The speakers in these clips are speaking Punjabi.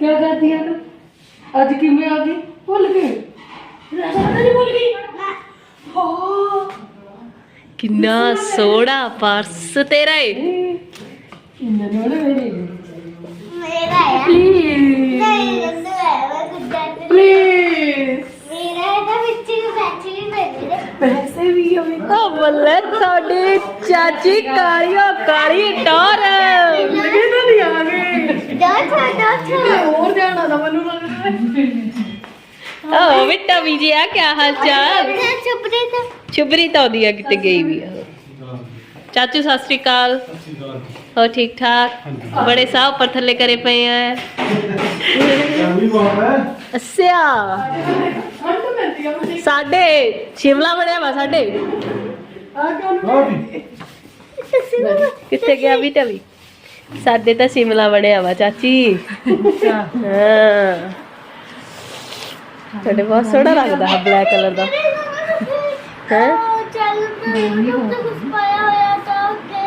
क्या करती है तू आज किमें आ गई भूल गई राजा नहीं भूल गई हाँ ਕਿੰਨਾ ਸੋਹਣਾ ਪਰਸ ਤੇਰਾ ਏ इन्होंने मेरी ਮੇਰਾ ਹੈ प्लीज ਨਹੀਂ ਨੰਦੂ ਹੈ ਮੈਂ ਗੁੱਡਾ प्लीज ਮੇਰਾ ਤਾਂ ਪੈਸੇ ਵੀ ਹੋਵੇ ਕਾਲੀ। ਟੌਰ ਲਗੇ ਨਾ ਨਹੀਂ ਆ ਗਏ। ਡਾਟਾ ਡਾਟਾ ਹੋਰ ਜਾਣਾ ਤਾਂ ਮੈਨੂੰ ਲੱਗਦਾ। ਓ ਬਿੱਟਾ ਵੀ ਜੀ ਆ ਕੀ ਹਾਲ ਚਾਲ? ਛੁਬਰੀ ਤਾਂ ਛੁਬਰੀ ਤਾਂ ਉਹਦੀ ਆ ਕਿਤੇ ਗਈ ਵੀ ਚਾਚੂ ਸਤਿ ਸ੍ਰੀ ਅਕਾਲ। ਹੋ ਠੀਕ ਠਾਕ? ਬੜੇ ਸਾਹ ਉੱਪਰ ਥੱਲੇ ਕਰੇ ਪਏ ਆ। ਅੱਛਾ। ਸਾਡੇ ਸ਼ਿਮਲਾ ਬਣਿਆ ਵਾ ਸਾਡੇ। ਕਿੱਥੇ ਗਿਆ ਵੀ ਟਲੀ ਸਾਡੇ ਤਾਂ ਸ਼ਿਮਲਾ ਬਣਿਆ ਵਾ ਚਾਚੀ। ਹਾਂ। ਸਾਡੇ ਬਹੁਤ ਸੋਹਣਾ ਲੱਗਦਾ ਹੈ ਬਲੈਕ ਕਲਰ ਦਾ। ਹੈ? ਚੱਲ ਕੁਝ ਪਾਇਆ ਹੋਇਆ ਤਾਂ ਉੱਤੇ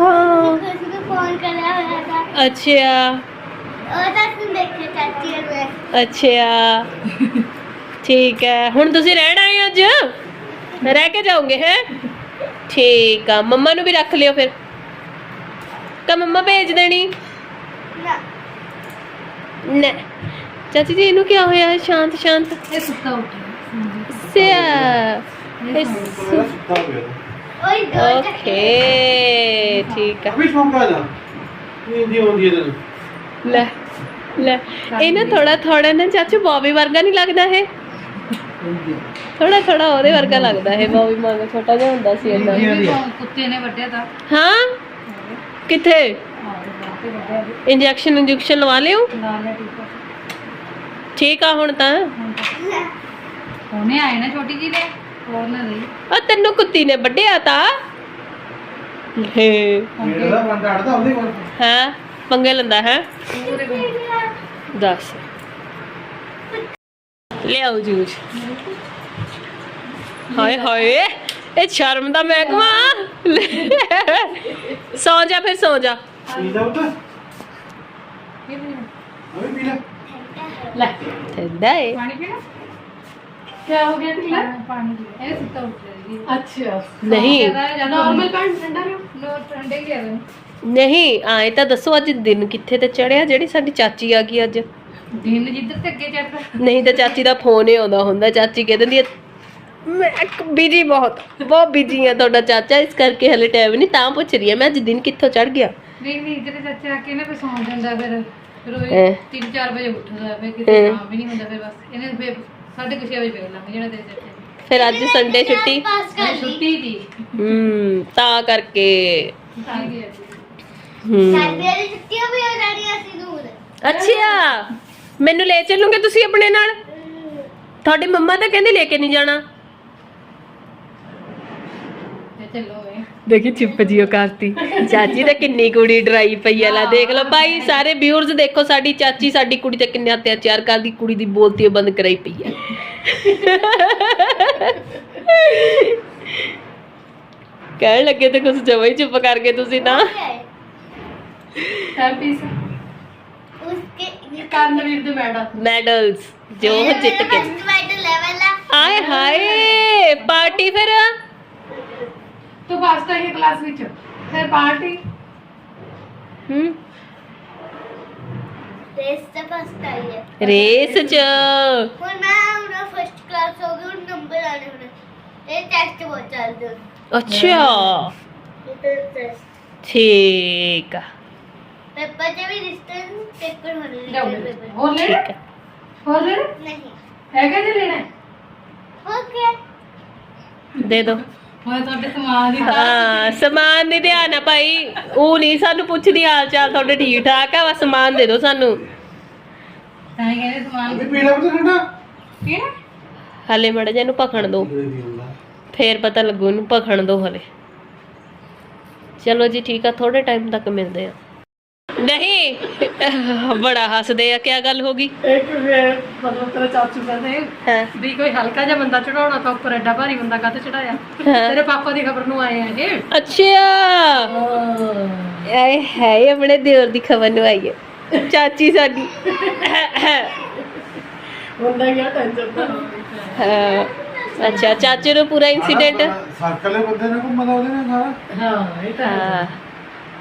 ਹਾਂ ਕਿਸੇ ਨੂੰ ਫੋਨ ਕਰਿਆ ਹੋਇਆ ਤਾਂ ਅੱਛਾ। ਉਹ ਤਾਂ ਤੁਸੀਂ ਦੇਖੇ ਚਾਚੀ ਨੂੰ। ਅੱਛਾ। ਠੀਕ ਹੈ। ਹੁਣ ਤੁਸੀਂ ਰਹਿਣ ਆਏ ਅੱਜ? ਰਹਿ ਕੇ ਜਾਓਗੇ ਹੈ? ਠੀਕ ਆ ਮੰਮਾ ਨੂੰ ਵੀ ਰੱਖ ਲਿਓ ਫਿਰ। ਤਾਂ ਮੰਮਾ ਭੇਜ ਦੇਣੀ? ਨਾ। ਚਾਚੀ ਜੀ ਇਹਨੂੰ ਕੀ ਹੋਇਆ? ਹੈ ਸ਼ਾਂਤ। ਸ਼ਾਂਤ ਠੀਕ ਆ। ਲੈ ਲੈ। ਇਹ ਥੋੜਾ ਥੋੜਾ ਨਾ ਚਾਚੂ ਬੌਬੀ ਵਰਗਾ ਨਹੀਂ ਲੱਗਦਾ ਹੈ ਥੋੜਾ ਥੋੜਾ ਉਹਦੇ ਵਰਗਾ ਲੱਗਦਾ ਹੈ ਬੌਬੀ ਮਾਂਗੋ ਛੋਟਾ ਜਿਹਾ ਹੁੰਦਾ ਸੀ ਇਦਾਂ ਕੁੱਤੇ ਨੇ ਵੱਡਿਆ ਤਾਂ। ਹਾਂ? ਕਿੱਥੇ? ਇੰਜੈਕਸ਼ਨ ਇੰਜੈਕਸ਼ਨ ਲਵਾ ਲਿਓ। ਠੀਕ ਆ। ਹੁਣ ਤਾਂ। ਹੁਣੇ ਆਏ ਨਾ ਛੋਟੀ ਜੀ ਨੇ ਹੋਰ ਨਾ ਆ ਤੈਨੂੰ ਕੁੱਤੀ ਨੇ ਵੱਡਿਆ ਤਾਂ। ਹੇ। ਮੇਰਾ ਬੰਦਾ ਅੜਦਾ ਉਹਦੇ ਕੋਲ। ਹਾਂ? ਪੰਗੇ ਲੈਂਦਾ ਹੈ? ਦੱਸ। ਲਿਆਓ ਜੂਜ ਹਾਏ ਹਾਏ ਇਹ ਸ਼ਰਮ ਦਾ ਮਹਿਕਮਾ। ਸੌ ਜਾ ਫਿਰ ਸੌ ਜਾ। ਨਹੀਂ। ਆਏ ਤਾਂ ਦੱਸੋ ਅੱਜ ਦਿਨ ਕਿੱਥੇ ਤੇ ਚੜਿਆ ਜਿਹੜੀ ਸਾਡੀ ਚਾਚੀ ਆ ਗਈ ਅੱਜ। ਦਿਨ ਤੇ ਨਹੀਂ ਤਾਂ ਚਾਚੀ ਦਾ ਫੋਨ ਹੀ ਆਉਂਦਾ ਹੁੰਦਾ ਚਾਚੀ ਕਹਿ ਦਿੰਦੀ ਹੈ ਮੈਂ ਬਿਜ਼ੀ ਬਹੁਤ ਬਹੁਤ ਬਿਜ਼ੀ ਆ ਤੁਹਾਡਾ ਚਾਚਾ ਇਸ ਕਰਕੇ ਹਲੇ ਟਾਈਮ ਨਹੀਂ ਤਾਂ ਪੁੱਛ ਰਹੀ ਆ ਮੈਂ ਅੱਜ ਦਿਨ ਕਿੱਥੋਂ ਚੜ ਗਿਆ? ਫਿਰ ਅੱਜ ਸੰਡੇ ਛੁੱਟੀ? ਪਾਸ ਤਾਂ ਕਰਕੇ। ਸਾਡੇ ਵਾਲੀ ਛੁੱਟੀਆਂ ਵੀ ਹੋ ਜਾਣੀਆਂ ਸੀ ਦੂਰ। ਅੱਛਾ ਮੈਨੂੰ ਲੈ ਚੱਲੋਗੇ ਤੁਸੀਂ ਆਪਣੇ ਨਾਲ? ਤੁਹਾਡੀ ਮੰਮਾ ਤਾਂ ਕਹਿੰਦੇ ਲੈ ਕੇ ਨਹੀਂ ਜਾਣਾ। ਤੇ ਚੱਲੋ ਵੇ। ਦੇਖੀ ਚਿੱਪ ਜਿਓ ਕਰਤੀ। ਚਾਚੀ ਤਾਂ ਕਿੰਨੀ ਕੁੜੀ ਡਰਾਈ ਪਈ ਆ ਲੈ ਦੇਖ ਲਓ ਭਾਈ ਸਾਰੇ ਵਿਊਅਰਸ ਦੇਖੋ ਸਾਡੀ ਚਾਚੀ ਸਾਡੀ ਕੁੜੀ ਤੇ ਕਿੰਨੇ ਅਤਿਆਚਾਰ ਕਰਦੀ ਕੁੜੀ ਦੀ ਬੋਲਤੀ ਉਹ ਬੰਦ ਕਰਾਈ ਪਈ ਆ। ਕਹਿਣ ਲੱਗੇ ਤੇ ਕੁਝ ਜਮਾ ਹੀ ਚੁੱਪ ਕਰ ਗਏ ਤੁਸੀਂ ਨਾ। ਹੈਪੀ ਉਸਕੇ ਕਰਨਵੀਰ ਦੇ ਮੈਡਮ ਮੈਡਲਸ ਜੋ ਜਿੱਤ ਕੇ ਫਸਟ ਮੈਡਲ ਲੈਵਲ ਆ ਆਏ ਹਾਏ ਪਾਰਟੀ ਫਿਰ ਤੂੰ ਫਸਟ ਆਈ ਕਲਾਸ ਵਿੱਚ ਫਿਰ ਪਾਰਟੀ ਹੂੰ ਰੇਸ ਤੇ ਫਸਟ ਆਈ ਹੈ ਰੇਸ ਚ ਹੁਣ ਮੈਂ ਹੁਣ ਫਸਟ ਕਲਾਸ ਹੋ ਗਈ ਹੁਣ ਨੰਬਰ ਆਣੇ ਹੁਣ ਇਹ ਟੈਸਟ ਬਹੁਤ ਚੱਲਦੇ ਹੁਣ ਅੱਛਾ ਇਹ ਤਾਂ ਟੈਸਟ ਠੀਕ ਆ ਪੇਪਰ ਚ ਵੀ ਡਿਸਟੈਂਸ ਪੇਪਰ ਹੋਣੇ ਜਾਓ। ਨੇ ਪੇਪਰ। ਹੋਰ ਲੈਣਾ ਠੀਕ ਆ ਹੋਰ? ਲੈਣਾ ਨਹੀਂ। ਹੈਗਾ ਜੇ ਲੈਣਾ? ਓਕੇ ਦੇ ਦੋ। ਮੈਂ ਤੁਹਾਡੇ ਸਮਾਨ ਦੀ ਹਾਂ ਸਮਾਨ ਨਹੀਂ ਧਿਆਨ ਆ ਭਾਈ ਉਹ ਨਹੀਂ ਸਾਨੂੰ ਪੁੱਛਦੀ ਹਾਲ ਚਾਲ ਤੁਹਾਡੇ ਠੀਕ ਠਾਕ ਆ? ਬਸ ਸਮਾਨ ਦੇ ਦਿਓ ਸਾਨੂੰ। ਤਾਂ ਹੀ ਕਹਿੰਦੇ ਸਮਾਨ ਹਲੇ ਮੜ ਜਾ ਇਹਨੂੰ ਭਖਣ ਦਿਓ ਫੇਰ ਪਤਾ ਲੱਗੂ ਇਹਨੂੰ ਭਖਣ ਦਿਓ ਹਲੇ। ਚਲੋ ਜੀ ਠੀਕ ਆ ਥੋੜੇ ਟਾਈਮ ਤੱਕ ਮਿਲਦੇ ਆ। ਨਹੀਂ ਬੜਾ ਹੱਸਦੇ ਆ ਕੀ ਗੱਲ ਹੋ ਗਈ? ਇੱਕ ਵੇ ਮਤਲਬ ਤੇਰਾ ਚਾਚੂ ਕਹਿੰਦੇ ਹਾਂ। ਵੀ ਕੋਈ ਹਲਕਾ ਜਿਹਾ ਬੰਦਾ ਚੜਾਉਣਾ ਤਾਂ ਉੱਪਰ ਐਡਾ ਭਾਰੀ ਬੰਦਾ ਕਾਹਤੇ ਚੜਾਇਆ ਤੇਰੇ ਪਾਪਾ ਦੀ ਖਬਰ ਨੂੰ ਆਏ ਆ ਇਹ? ਅੱਛਾ ਆਏ ਹੈ ਆਪਣੇ ਦਿਓਰ ਦੀ ਖਬਰ ਨੂੰ ਆਈ ਹੈ ਚਾਚੀ ਸਾਡੀ। ਹੁੰਦਾ ਹੀ ਆ ਟੈਨਸ਼ਨ ਤਾਂ। ਹਾਂ। ਅੱਛਾ ਚਾਚੇ ਨੂੰ ਪੂਰਾ ਇਨਸੀਡੈਂਟ ਸਰਕਲ ਦੇ ਬੰਦੇ ਨੇ ਘੁੰਮਦਾ ਉਹਦੇ ਨਾਲ ਸਾਰਾ। ਹਾਂ ਇਹ ਤਾਂ ਹੈ। ਹਾਂ।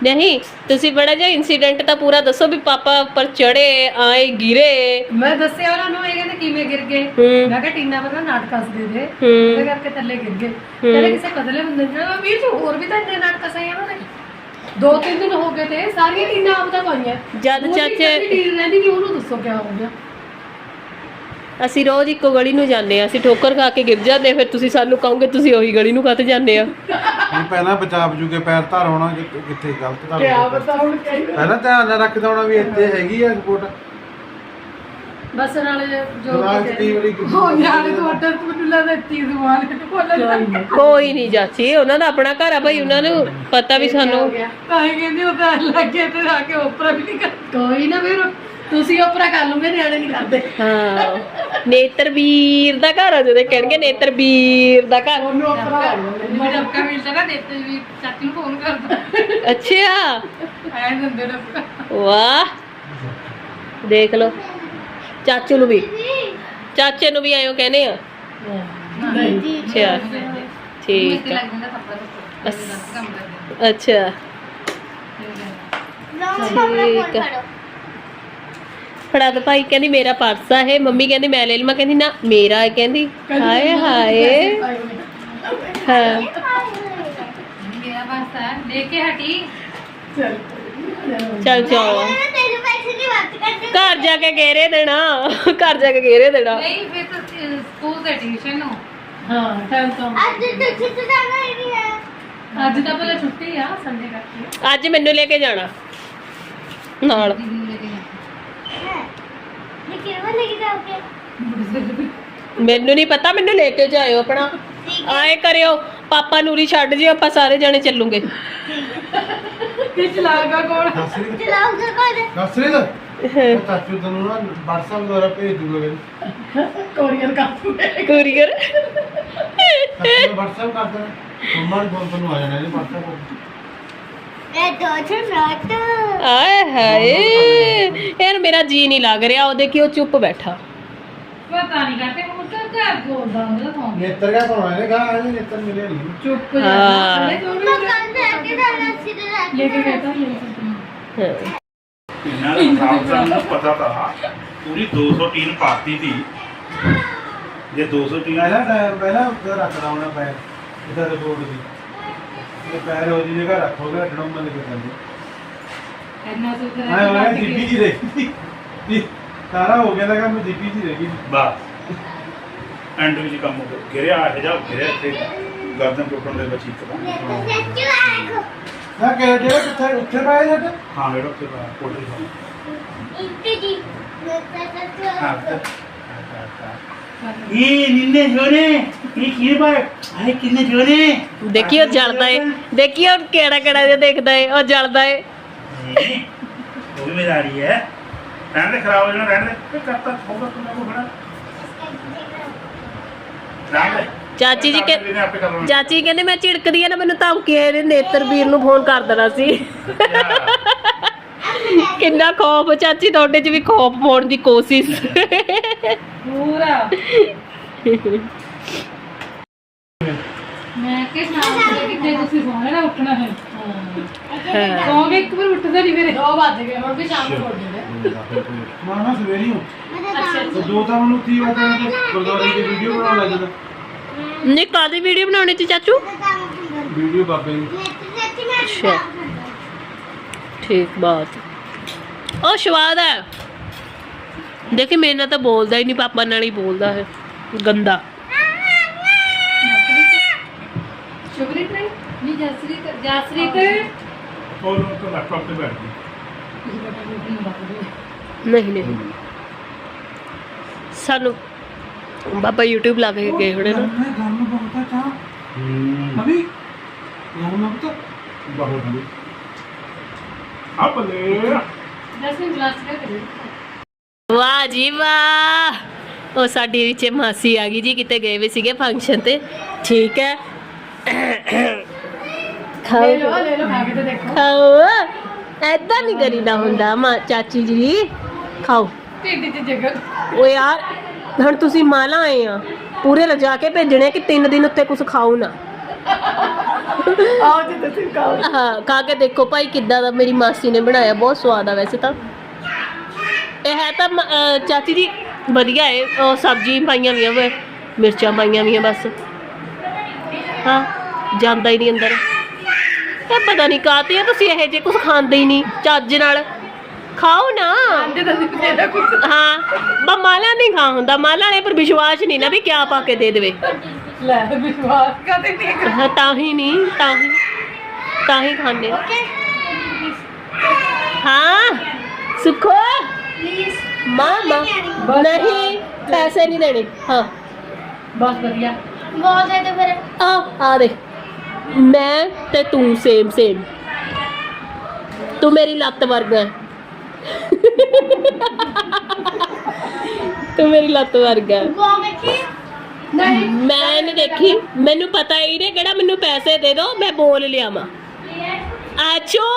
ਨਹੀਂ ਤੁਸੀਂ ਬੜਾ ਜਿਹਾ ਇਨਸੀਡੈਂਟ ਤਾਂ ਪੂਰਾ ਦੱਸੋ ਵੀ ਪਾਪਾ ਉੱਪਰ ਚੜੇ ਆਏ ਗਿਰੇ। ਮੈਂ ਦੱਸਿਆ ਉਹਨਾਂ ਨੂੰ ਇਹ ਕਹਿੰਦੇ ਕਿਵੇਂ ਗਿਰ ਗਏ? ਮੈਂ ਕਿਹਾ ਟੀਨਾ ਪਤਾ ਨਾਟਕ ਹੱਸਦੇ ਦੇ ਉਹਦੇ ਕਰਕੇ ਥੱਲੇ ਗਿਰ ਗਏ। ਕਹਿੰਦੇ ਕਿਸੇ ਕਦਲੇ ਬੰਦੇ ਨੇ ਮੈਂ ਵੀਰ ਜੀ ਹੋਰ ਵੀ ਤਾਂ ਇੰਨੇ ਨਾਟਕ ਸਹੀ ਉਹਨਾਂ ਨੇ ਦੋ ਤਿੰਨ ਦਿਨ ਹੋ ਗਏ ਤੇ ਸਾਰੀਆਂ ਟੀਨਾਂ ਆਪ ਤਾਂ ਪਾਈਆਂ ਜਦ ਚਾਚੇ ਟੀਨ ਰਹਿੰਦੀ ਨਹੀਂ ਉਹਨੂੰ ਦੱਸੋ ਕਿਆ ਹੋ ਗਿਆ। ਅਸੀਂ ਰੋਜ਼ ਇੱਕੋ ਗਲੀ ਨੂੰ ਜਾਂਦੇ ਆ ਅਸੀਂ ਠੋਕਰ ਖਾ ਕੇ ਗਿਰ ਜਾਂਦੇ ਆ, ਫਿਰ ਤੁਸੀਂ ਸਾਨੂੰ ਕਹੋਗੇ ਤੁਸੀਂ ਉਹੀ ਗਲੀ ਨੂੰ ਕਾਤੇ ਜਾਂਦੇ ਆ ਹੁਣ ਪਹਿਲਾਂ ਬਚਾ ਬਚੂ ਕੇ ਪੈਰ ਧਰ ਕਿ ਕਿੱਥੇ ਗਲਤ ਧਰ ਕਿਆ ਆਉਣਾ। ਪਤਾ ਹੁਣ ਕਈ ਪਹਿਲਾਂ ਧਿਆਨ ਨਾਲ ਰੱਖਦਾ ਹੋਣਾ ਵੀ ਇੱਥੇ ਹੈਗੀ ਆ ਰਿਪੋਰਟ। ਬਸ ਨਾਲੇ ਜੋ ਦਿਮਾਗ 'ਚ ਕਈ ਵਾਰੀ ਹੋ ਜਾਣੇ ਤੁਹਾਡਾ ਤਾਂ ਮੈਨੂੰ ਲੱਗਦਾ ਚੀਜ਼ ਜ਼ੁਬਾਨ ਤੇ ਬੋਲਣ ਕੋਈ ਨਹੀਂ ਚਾਚੀ ਉਹਨਾਂ ਦਾ ਆਪਣਾ ਘਰ ਆ ਭਾਈ ਉਹਨਾਂ ਨੂੰ ਪਤਾ ਵੀ ਸਾਨੂੰ। ਤਾਂ ਹੀ ਕਹਿੰਦੀ ਉਹ ਤਾਂ ਲੱਗੇ ਤੇ ਆ ਕੇ ਉਪਰਾ ਵੀ ਨਹੀਂ ਕਰ ਕੋਈ ਨਾ ਵੀਰ ਤੁਸੀਂ ਉਪਰਾ ਕਰ ਲੂਗੇ ਨਿਆਣੇ ਨਹੀਂ ਕਰਦੇ। ਹਾਂ। ਨੇਤਰਵੀਰ ਦਾ ਘਰ ਆ ਜਦੋਂ ਕਹਿਣਗੇ ਨੇਤਰਵੀਰ ਦਾ ਘਰ। ਉਹਨੂੰ ਉਪਰਾ ਕਰ ਲੂਗੇ ਮੈਂ ਜਦ ਕਾ ਮਿਲਦਾ ਨਾ ਦੇਖਤੇ ਵੀ ਚਾਚੀ ਨੂੰ ਫੋਨ ਕਰਦਾ ਅੱਛਾ ਆਇਆ ਦਿੰਦੇ ਨੇ ਵਾਹ। ਦੇਖ ਲਓ। ਚਾਚੂ ਨੂੰ ਵੀ। ਚਾਚੇ ਨੂੰ ਵੀ ਆਇਓ ਕਹਿੰਦੇ ਆ। ਨਹੀਂ। ਅੱਛਾ ਠੀਕ ਅੱਛਾ। ਠੀਕ ਫੋਨ ਆ। ਫੜੋ ਦੋ। ਭਾਈ ਕਹਿੰਦੀ ਮੇਰਾ ਪਰਸ ਆ ਇਹ ਮੰਮੀ ਕਹਿੰਦੀ ਮੈਂ ਲੈ ਲਵਾਂ। ਕਹਿੰਦੀ ਨਾ ਮੇਰਾ ਹੈ। ਕਹਿੰਦੀ ਹਾਏ ਹਾਏ। ਹਾਂ। ਮੇਰਾ ਬਸ ਹੈ। ਲੈ ਕੇ ਹਟੀ। ਚਲ। ਚੱਲ ਕਰਦੇ ਘਰ ਜਾ ਕੇ ਘੇਰੇ ਦੇਣਾ। ਘਰ ਜਾ ਕੇ ਘੇਰੇ ਦੇਣਾ। ਨਹੀਂ ਫਿਰ ਤਾਂ ਸਕੂਲ ਦੇ ਟਿਊਸ਼ਨ ਨੂੰ। ਹਾਂ ਟਾਈਮ ਤਾਂ ਅੱਜ ਤੁਸੀਂ ਤਾਂ ਜਾਣਾ ਹੀ ਨਹੀਂ ਹੈ। ਅੱਜ ਤਾਂ ਪਹਿਲੇ ਛੁੱਟੀ ਆ ਸੰਡੇ ਕਰਕੇ। ਅੱਜ ਮੈਨੂੰ ਲੈ ਕੇ ਜਾਣਾ। ਨਾਲ। ਇਹ ਕਿਵੇਂ ਲੈ ਕੇ ਜਾਓਗੇ? ਮੈਨੂੰ ਨਹੀਂ ਪਤਾ ਮੈਨੂੰ ਲੈ ਕੇ ਜਾਇਓ ਆਪਣਾ। ਠੀਕ ਆਏ ਕਰਿਓ ਪਾਪਾ ਨੂਰੀ ਛੱਡ ਜਿਓ ਆਪਾਂ ਸਾਰੇ ਜਣੇ ਚੱਲੂਗੇ। ਕਿ ਚਲਾਗਾ ਕੋਣ? ਦੱਸਰੀ ਚਲਾਉਂਗਾ ਕੋਣ ਦੱਸਰੀ ਦਾ। ਚਾਚੂ ਤੈਨੂੰ ਨਾ WhatsApp ਦੁਆਰਾ ਭੇਜ ਦੂਗਾ ਕਹਿੰਦੇ। ਕੋਰੀਅਰ ਕਰ ਦੂਗੇ। ਕੁਰੀਅਰ। WhatsApp ਕਰ ਦੇਣਾ। ਮੰਮਾ ਨੇ ਫੋਨ ਤੁਹਾਨੂੰ ਆ ਜਾਣਾ WhatsApp। ਇਹ ਛੋਟ ਆਏ ਹਾਏ ਯਾਰ ਮੇਰਾ ਜੀ ਨਹੀਂ ਲੱਗ ਰਿਹਾ ਉਹਦੇ ਕਿ ਉਹ ਚੁੱਪ ਬੈਠਾ ਪਤਾ ਨਹੀਂ ਕਰਦੇ ਹੁਣ ਤਾਂ ਘਰ ਬੋਲਦਾ ਹੁੰਦਾ ਫੋਨ ਨੇਤਰ ਕਾ ਪਾਉਣਾ ਹੈ ਗਾ ਇਹ ਨੇਤਰ ਮਿਲਿਆ ਨਹੀਂ ਚੁੱਪ ਹਾਂ। ਜਾ ਮੈਂ ਕੱਲ ਲੈ ਕੇ ਜਾਣਾ ਸੀ ਤੇ ਲੈ ਲੈ ਕੇ ਕੇ ਗਏ ਤਾਂ ਲੈ ਕੇ ਹਾਂ। ਇਹਨਾਂ ਦਾ ਸਾਊਥ ਨੂੰ ਪਤਾ ਤਾਂ ਪੂਰੀ 200 ਟੀਨ ਪਾਤੀ ਸੀ ਜੇ 200 ਟੀਨ ਪਹਿਲਾਂ ਟਾਈਮ ਪਹਿਲਾਂ ਉੱਤੇ ਰੱਖਦਾ ਹੋਣਾ ਪੈਰ ਇਹਦਾ ਰਿਪੋਰਟ ਦੀ ਇਹ ਪੈਰ ਹੋ ਜੀ ਜਗ੍ਹਾ ਰੱਖੋਗੇ ਹਟਣੋਂ ਮਨ ਕੇ ਜਾਂਦੇ ਇੰਨਾ ਸੁਧ ਹਾਂ ਉਹ ਦੀਪੀ ਜੀ ਰਹੀ ਸੀ ਸਾਰਾ ਹੋ ਗਿਆ ਤਾਂ ਕੰਮ ਦੀਪੀ ਜੀ ਰਹੀ ਬਸ ਐਂਡ ਵਿੱਚ ਕੰਮ ਹੋ ਗਿਆ ਗਿਰਿਆ ਇਹ ਜਾ ਗਿਰਿਆ ਇੱਥੇ ਗਰਦਨ ਟੁੱਟਣ ਦੇ ਵਿੱਚ ਇੱਕ ਤਾਂ ਸੱਚੀ ਆਖੋ ਨਾ ਕਿ ਜਿਹੜਾ ਕਿੱਥੇ ਉੱਥੇ ਪਾਇਆ ਜੱਟ ਹਾਂ ਜਿਹੜਾ ਉੱਤੇ ਕੋਟਰੀ ਦਾ ਇੰਟੀ ਦੇਖਿਓ ਜਲਦਾ ਏ ਦੇਖਿਓ ਕਿਹੜਾ ਕਿਹੜਾ ਜਿਹਾ ਦੇਖਦਾ ਏ ਉਹ ਜਲਦਾ ਏ ਉਹ ਵੀ ਮੇਰਾ ਰਹੀ ਹੈ ਰਹਿਣ ਦੇ ਖਰਾਬ ਹੋ ਜਾਣਾ ਰਹਿਣ ਦੇ ਇਹ ਕਰਤਾ ਹੋਗਾ ਤੂੰ ਨਾ ਬੜਾ ਰਹਿਣ ਦੇ ਚਾਚੀ ਜੀ ਕਿ ਇਹਨੇ ਆਪੇ ਕਰ ਲੈਣਾ ਚਾਚੀ ਕਹਿੰਦੇ ਮੈਂ ਝਿੜਕਦੀ ਆ ਨਾ ਮੈਨੂੰ ਧਮਕੀ ਇਹਦੇ ਨੇਤਰਵੀਰ ਨੂੰ ਫੋਨ ਕਰ ਦੇਣਾ ਸੀ ਕਿੰਨਾ ਖੌਫ ਚਾਚੀ ਤੁਹਾਡੇ 'ਚ ਵੀ ਖੌਫ ਪਾਉਣ ਦੀ ਕੋਸ਼ਿਸ਼। ਪੂਰਾ। ਮੈਂ ਕਿ ਸ਼ਾਮ ਨੂੰ ਕਿਤੇ ਤੁਸੀਂ ਸੋਹਣੇ ਨਾ ਉੱਠਣਾ ਹੈ। ਹਾਂ। ਸੌਂਗੇ ਇੱਕ ਵਾਰ ਉੱਠਦੇ ਨਹੀਂ ਮੇਰੇ ਦੋ ਵੱਜ ਗਏ ਹੁਣ ਵੀ ਸ਼ਾਮ ਨੂੰ ਉੱਠ ਜਾਂਦੇ ਨਾ ਸਵੇਰੀ ਹੋ ਮੈਂ ਤਾਂ ਦੋ ਤਾਂ ਮੈਨੂੰ ਤੀ ਵਾਰ ਤੇ ਗੁਰਦੁਆਰੇ ਦੀ ਵੀਡੀਓ ਬਣਾਉਣ ਲੱਗ ਜਾਂਦਾ। ਨਹੀਂ ਕਾਦੀ ਵੀਡੀਓ ਬਣਾਉਣੀ ਸੀ ਚਾਚੂ? ਵੀਡੀਓ ਬਾਬੇ ਦੀ। ਮੈਂ ਮੈਂ ਅੱਛਾ। ਠੀਕ ਬਾਤ। ਉਹ ਸਵਾਦ ਹੈ ਦੇਖੀ ਮੇਰੇ ਨਾਲ ਤਾਂ ਬੋਲਦਾ ਹੀ ਨਹੀਂ ਪਾਪਾ ਨਾਲ ਹੀ ਬੋਲਦਾ ਹੈ ਗੰਦਾ। ਨਹੀਂ ਨਹੀਂ ਸਾਨੂੰ ਬਾਬਾ YouTube ਲਾ ਕੇ ਗਏ ਹੋਣੇ ਨਾ। ਮੈਂ ਗਰਮ ਬਹੁਤ ਆ ਚਾਹ। ਅਭੀ ਗਰਮ ਬਹੁਤ ਬਹੁਤ ਹੁੰਦੀ ਆਪਲੇ ਜਸਰੀਤ ਦੇ ਵਾਹ ਜੀ ਵਾਹ। ਉਹ ਸਾਡੀ ਵਿੱਚ ਮਾਸੀ ਆ ਗਈ ਜੀ ਕਿਤੇ ਗਏ ਵੇ ਸੀਗੇ ਫੰਕਸ਼ਨ ਤੇ। ਠੀਕ ਹੈ। ਲੈ ਖਾਓ ਲੈ ਲਓ ਖਾ ਕੇ ਤੇ ਦੇਖੋ। ਖਾਓ। ਐਦਾਂ ਨਹੀਂ ਕਰੀਦਾ ਹੁੰਦਾ ਮਾ ਚਾਚੀ ਜੀ। ਖਾਓ। ਢਿੱਡ 'ਚ ਓ ਯਾਰ ਹੁਣ ਤੁਸੀਂ ਮਾਲਾ ਆਏ ਆ। ਪੂਰੇ ਰਜਾ ਕੇ ਭੇਜਣੇ ਕਿ ਤਿੰਨ ਦਿਨ ਉੱਤੇ ਕੁਝ ਖਾਓ ਨਾ। ਆਓ ਜੀ ਤੁਸੀਂ ਖਾਓ। ਹਾਂ ਖਾ ਕੇ ਦੇਖੋ ਭਾਈ ਕਿੱਦਾਂ ਦਾ ਮੇਰੀ ਮਾਸੀ ਨੇ ਬਣਾਇਆ ਬਹੁਤ ਸਵਾਦ ਆ ਵੈਸੇ ਤਾਂ। ਇਹ ਹੈ ਤਾਂ ਮ- ਅਹ ਚਾਚੀ ਜੀ ਵਧੀਆ ਹੈ ਉਹ ਸਬਜ਼ੀ ਪਾਈਆਂ ਵੀਆਂ ਵੇ ਮਿਰਚਾਂ ਪਾਈਆਂ ਵੀਆਂ ਬਸ। ਹਾਂ ਜਾਂਦਾ ਹੀ ਨਹੀਂ ਅੰਦਰ। ਇਹ ਪਤਾ ਨਹੀਂ ਕਾਤੇ ਆ ਤੁਸੀਂ ਇਹੋ ਜਿਹੇ ਕੁਝ ਖਾਂਦੇ ਹੀ ਨਹੀਂ ਚੱਜ ਨਾਲ। ਖਾਓ ਨਾ। ਆਂਦੇ ਤਾਂ ਸਿੱਧੇ ਦਾ ਕੁਝ ਹਾਂ ਬਾ ਮਾਲਾ ਨਹੀਂ ਖਾ ਹੁੰਦਾ ਮਾਲਾ ਨੇ ਪਰ ਵਿਸ਼ਵਾਸ ਨਹੀਂ ਨਾ ਵੀ ਕਿਆ ਪਾ ਕੇ ਦੇ ਦੇਵੇ। ਲੈ ਵਿਸ਼ਵਾਸ ਕਰਦੇ ਨਹੀਂ ਕਰ ਹਾਂ, ਤਾਂ ਹੀ ਨਹੀਂ ਤਾਂ ਹੀ। ਤਾਂ ਹੀ ਖਾਂਦੇ ਆ। ਹਾਂ ਸੁਖੋ। ਪਲੀਜ਼ ਮਾਮਾ ਨਹੀਂ ਪੈਸੇ ਨਹੀਂ ਦੇਣੇ। ਹਾਂ। ਬਸ ਵਧੀਆ। ਬਹੁਤ ਹੈ ਤੇ ਫਿਰ? ਆ ਆ ਦੇ। ਮੈਂ ਤੇ ਤੂੰ ਸੇਮ ਸੇਮ ਤੂੰ ਮੇਰੀ ਲੱਤ ਵਰਗਾ। ਹੈ। ਤੂੰ ਮੇਰੀ ਲੱਤ ਵਰਗਾ। ਹੈ। ਨਹੀਂ। ਮੈਂ ਨਹੀਂ ਦੇਖੀ। ਮੈਨੂੰ ਪਤਾ ਹੀ ਨਹੀਂ ਕਿਹੜਾ ਮੈਨੂੰ ਪੈਸੇ ਦੇ ਦੋ ਮੈਂ ਬੋਲ ਲਿਆਵਾਂ। ਆਚੋ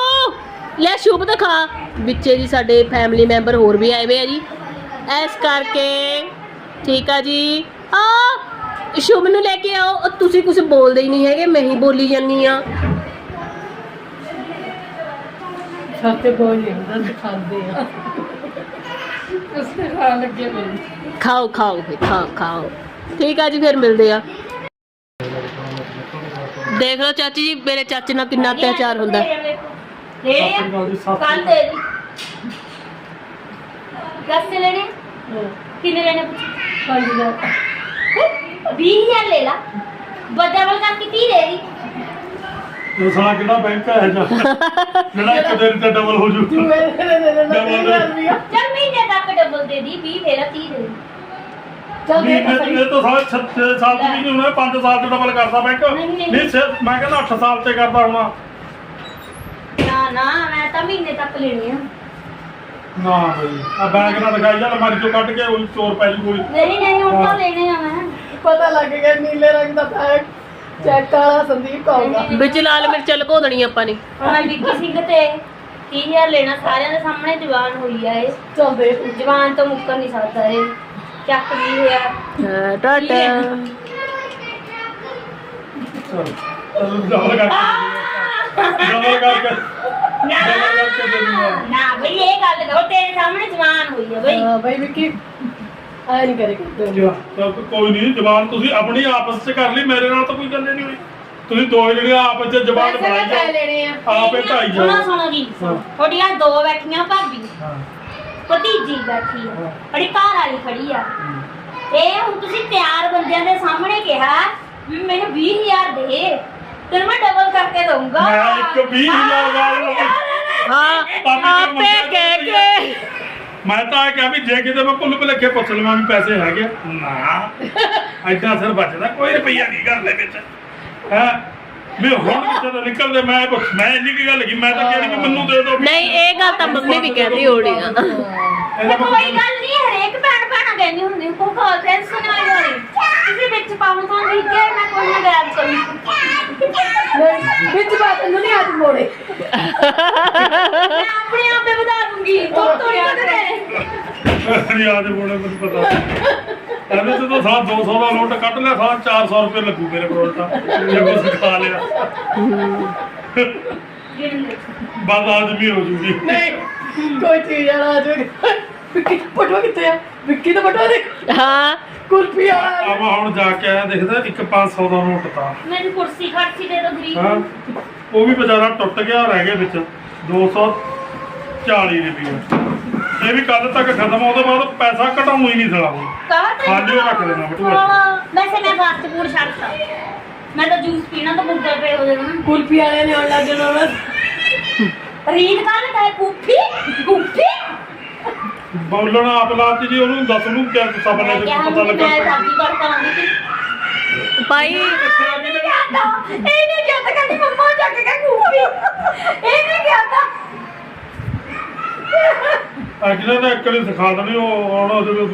ਲੈ ਸ਼ੁਭ ਦਿਖਾ। ਵਿੱਚੇ ਜੀ ਸਾਡੇ ਫੈਮਿਲੀ ਮੈਂਬਰ ਹੋਰ ਵੀ ਆਏ ਵੇ ਆ ਜੀ। ਐਸ ਕਰਕੇ ਠੀਕ ਆ ਜੀ। ਆ ਸ਼ੁਭ ਨੂੰ ਲੈ ਕੇ ਆਓ। ਤੁਸੀਂ ਕੁਝ ਬੋਲਦੇ ਹੀ ਨਹੀਂ ਹੈਗੇ ਮੈਂ ਹੀ ਬੋਲੀ ਜਾਨੀ ਆ ਸੱਤੇ ਕੋਈ ਨਹੀਂ ਹੁੰਦਾ ਦਿਖਾਉਂਦੇ ਆ। ਉਸਨੇ ਖਾਣ ਲੱਗੇ ਪਏ ਖਾਓ ਖਾਓ ਖਾਓ ਖਾਓ। ਠੀਕ ਆ ਜੀ ਫਿਰ ਮਿਲਦੇ ਆ। ਦੇਖ ਲਓ ਚਾਚੀ ਜੀ ਮੇਰੇ ਚਾਚੇ ਨਾਲ ਕਿੰਨਾ ਅਤਿਆਚਾਰ ਹੁੰਦਾ। ਲੈ ਕੱਲ ਦੇ ਦੀ। ਗੱਸੇ ਲੈਣੇ। ਕਿੰਨੇ ਲੈਣੇ ਪੰਜ ਹਜ਼ਾਰ। 20000 ਲੈ ਲਾ। ਬਦਲ ਕਰਕੇ 30 ਦੇ ਦੀ। ਉਹ ਸਾਲਾ ਕਿਹੜਾ ਬੈਂਕ ਹੈ ਜਾ ਜਿਹੜਾ ਇੱਕ ਦਿਨ ਤੇ ਡਬਲ ਹੋ ਜੂ। ਡਬਲ। ਚੱਲ ਮਹੀਨੇ ਤੱਕ ਡਬਲ ਦੇ ਦੀ 20 ਦੇ ਲਾ 30 ਦੇ ਦੀ। ਚੱਲ ਦੇ ਮਹੀਨੇ ਤਾਂ ਚ ਇਹ ਤਾਂ ਸਾਲਾ 6 ਸਾਲ ਦੀ ਨਹੀਂ ਹੋਣਾ 5 ਸਾਲ ਚ ਡਬਲ ਕਰਦਾ ਬੈਂਕ। ਨਹੀਂ, ਨਹੀਂ। ਨਹੀਂ। ਛੇ- ਮੈਂ ਕਹਿੰਦਾ 8 ਸਾਲ ਤੇ ਕਰਦਾ ਹੋਣਾ। ਨਾ ਨਾ ਮੈਂ ਤਾਂ ਮਹੀਨੇ ਤੱਕ ਲੈਣੀ ਆ। ਨਾ ਬਈ ਆ ਬੈਂਕ ਨਾ ਦਿਖਾਈ ਜਾ ਅਲਮਾਰੀ ਚੋਂ ਕੱਢ ਕੇ ਉਹ ਚੋਰ ਪੈ ਜੂ ਕੋਈ। ਨਹੀਂ ਨਹੀਂ ਹੁਣ ਤਾਂ ਲੈਣੇ ਆ ਮੈਂ। ਪਤਾ ਲੱਗ ਗਿਆ ਨੀਲੇ ਰੰਗ ਦਾ ਬੈਗ ਚੈੱਕ ਕਾਲਾ ਸੰਦੀਪ ਆਊਗਾ। ਵਿੱਚ ਲਾਲ ਮਿਰਚ ਲਕੋ ਦੇਣੀ ਆਪਾਂ ਨੇ। ਹੁਣ ਮੈਂ ਵਿੱਕੀ ਸਿੰਘ ਤੇ 30000 ਲੈਣਾ ਸਾਰਿਆਂ ਦੇ ਸਾਹਮਣੇ ਜਵਾਨ ਹੋਈ ਆ ਇਹ। ਚੱਲ ਦੇ ਜਵਾਨ ਤੋਂ ਮੁੱਕਰ ਨਹੀਂ ਸਕਦਾ ਇਹ। ਚੱਕ ਵੀ ਹੋਇਆ। ਹਾਂ, ਟਾਟਾ। ਚਲ ਚਲ ਡਬਲ ਕਰਕੇ ਡਬਲ ਕਰਕੇ ਦੇ ਦੂੰਗਾ ਨਾ ਬਈ ਇਹ ਗੱਲ ਕਰੋ ਤੇਰੇ ਸਾਹਮਣੇ ਜਵਾਨ ਹੋਈ ਆ ਬਈ। ਹਾਂ ਬਈ ਵਿੱਕੀ ਆਇਆ ਨਹੀਂ ਕਰੇ ਜਾ, ਤਾਂ ਕੋਈ ਨਹੀਂ ਜਵਾਨ ਤੁਸੀਂ ਆਪਣੀ ਆਪਸ ਚ ਕਰ ਲਈ ਮੇਰੇ ਨਾਲ ਤਾਂ ਕੋਈ ਗੱਲ ਨਹੀਂ ਹੋਈ। ਤੁਸੀਂ ਦੋ ਜਿਹੜੇ ਆਪਸ ਚ ਜਵਾਨ ਬਣਾਈ ਜਾਓ ਲੈਣੇ ਆ। ਆਪੇ ਢਾਈ ਸੁਣੋ ਜਾਓ। ਸੁਣੋ ਜੀ ਹਾਂ। ਤੁਹਾਡੀਆਂ ਦੋ ਬੈਠੀਆਂ ਭਾਬੀ। ਹਾਂ। ਭਤੀਜੀ ਬੈਠੀ ਆ ਹਾਂ। ਬੜੀ ਘਰ ਵਾਲੀ ਖੜੀ ਆ। ਇਹ ਹੁਣ ਤੁਸੀਂ ਤਿਆਰ ਬੰਦਿਆਂ ਦੇ ਸਾਹਮਣੇ ਕਿਹਾ ਵੀ ਮੈਨੂੰ 20000 ਦੇ। ਤੇ ਮੈਂ ਡਬਲ ਕਰਕੇ ਦਊਂਗਾ। ਮੈਂ ਇੱਕ 20000 ਵਾਲ। ਹਾਂ ਆਪੇ ਕਹਿ ਕੇ। ਮੈਂ ਤਾਂ ਇਹ ਕਿਹਾ ਵੀ ਜੇ ਕਿਤੇ ਮੈਂ ਭੁੱਲ ਭੁਲੇਖੇ ਪੁੱਛ ਲਵਾਂ ਵੀ ਪੈਸੇ ਹੈਗੇ। ਨਾ ਐਦਾਂ ਸਿਰ ਬਚਦਾ ਕੋਈ ਰੁਪਈਆ ਨਹੀਂ ਘਰ ਦੇ ਵਿੱਚ। ਹੈ? ਵੀ ਹੁਣ ਜਦੋਂ ਨਿਕਲਦੇ? ਮੈਂ ਮੈਂ ਇੰਨੀ ਕੀ ਗੱਲ ਕੀ ਮੈਂ ਤਾਂ ਕਹਿਣੀ ਕਿ ਮੈਨੂੰ ਦੇ ਦਿਓ। ਨਹੀਂ ਇਹ ਗੱਲ ਤਾਂ ਮੰਮੀ ਵੀ ਕਹਿੰਦੀ ਹੋਣੀ ਆ। ਇਹਦਾ ਕੋਈ ਗੱਲ ਨਹੀਂ ਹਰੇਕ ਭੈਣ ਭੈਣਾ ਕਹਿੰਦੀ ਹੁੰਦੀ ਕੋ ਕਾਲ ਟੈਨਸ਼ਨ ਨਾ ਹੋਣੀ। ਤੁਸੀਂ ਵਿੱਚ ਪਾਉਂ ਤਾਂ ਠੀਕ ਹੈ ਮੈਂ ਕੋਈ ਨਾ ਗਾਇਬ ਕਰੂੰ। ਨਹੀਂ ਵਿੱਚ ਬਾਤ ਨੂੰ ਨਹੀਂ ਹੱਥ ਮੋੜੇ। ਮੈਂ ਆਪਣੇ ਆਪ ਤੇ ਵਧਾ ਦੂੰਗੀ ਤੂੰ। ਤੋੜੀ ਕਦੇ ਯਾਦ ਬੋਲੇ ਮੈਨੂੰ ਪਤਾ। ਐਵੇਂ ਤੇ ਤਾਂ ਸਾਹ 200 ਦਾ ਨੋਟ ਕੱਢ ਲਿਆ ਸਾਹ 400 ਰੁਪਏ ਲੱਗੂ ਮੇਰੇ ਕੋਲ ਤਾਂ ਜੇ ਕੁਝ ਖਾ ਲਿਆ। ਬਸ ਆਦਮੀ ਹੋ ਜੂਗੀ। ਨਹੀਂ ਕੋਈ ਚੀਜ਼ ਵਾਲਾ ਆ ਜਾਏਗਾ ਵਿੱਕੀ ਦਾ ਫੋਟੋ ਕਿੱਥੇ ਆ? ਵਿੱਕੀ ਦਾ ਫੋਟੋ ਦੇਖ। ਹਾਂ। ਕੁਲਫੀ ਵਾਲਾ। ਆਵਾ ਹੁਣ ਜਾ ਕੇ ਆਇਆ ਦੇਖਦਾ ਇੱਕ 500 ਦਾ ਨੋਟ ਤਾਂ। ਮੇਰੀ ਕੁਰਸੀ ਖੜਸੀ ਦੇ ਦੋ ਗਰੀਬ ਹਾਂ। ਉਹ ਵੀ ਵਿਚਾਰਾ ਟੁੱਟ ਗਿਆ ਰਹਿ ਗਿਆ ਵਿੱਚ। 240 ਰੁਪਏ। ਇਹ ਵੀ ਕੱਲ ਤੱਕ ਖਤਮ ਆ, ਉਹਦੇ ਬਾਅਦ ਪੈਸਾ ਘਟਾਉਂ ਹੀ ਨਹੀਂ ਸਲਾ ਹੁਣ ਕਾਹ ਤੇ ਖਾਲੀ ਉਹ ਰੱਖ ਦੇਣਾ ਬਟੂਆ ਹਾਂ, ਵੈਸੇ ਮੈਂ ਫਾਸਟ ਫੂਡ ਛੱਡਤਾ। ਮੈਂ ਤਾਂ ਜੂਸ ਪੀਣਾ ਤਾਂ ਗੂਗਲ ਪੇ ਹੋ ਜਾਣਾ ਕੁਲਫੀ ਵਾਲੇ ਨੇ ਆਉਣ ਲੱਗ ਜਾਣਾ ਬਸ। ਰੀਤ ਕਾਲ ਕਹੇ ਕੁੱਫੀ ਕੁੱਫੀ ਬੋਲਣਾ ਆਪ ਲਾਤ ਜੀ ਉਹਨੂੰ ਦੱਸ ਨੂੰ ਕਿਆ ਸਭ ਮੈਂ ਨੇ ਕਿਹਾ ਪਤਾ ਮੈਂ ਲੱਗਾ। ਸਬਜ਼ੀ ਤੜਕਾ ਲਾਉਂਦੀ ਸੀ ਭਾਈ। ਇਹਨੇ ਕਿਹਾ ਤਾਂ ਕਹਿੰਦੀ ਮੰਮਾ ਜਾ ਕੇ ਕਹਿ ਕੁੱਫੀ ਇਹਨੇ ਕਿਹਾ ਤਾਂ। ਅਗਲੇ ਨੇ ਇੱਕ ਨੇ ਸਿਖਾ ਦੇਣੀ ਉਹ ਆਉਣਾ ਜਦੋਂ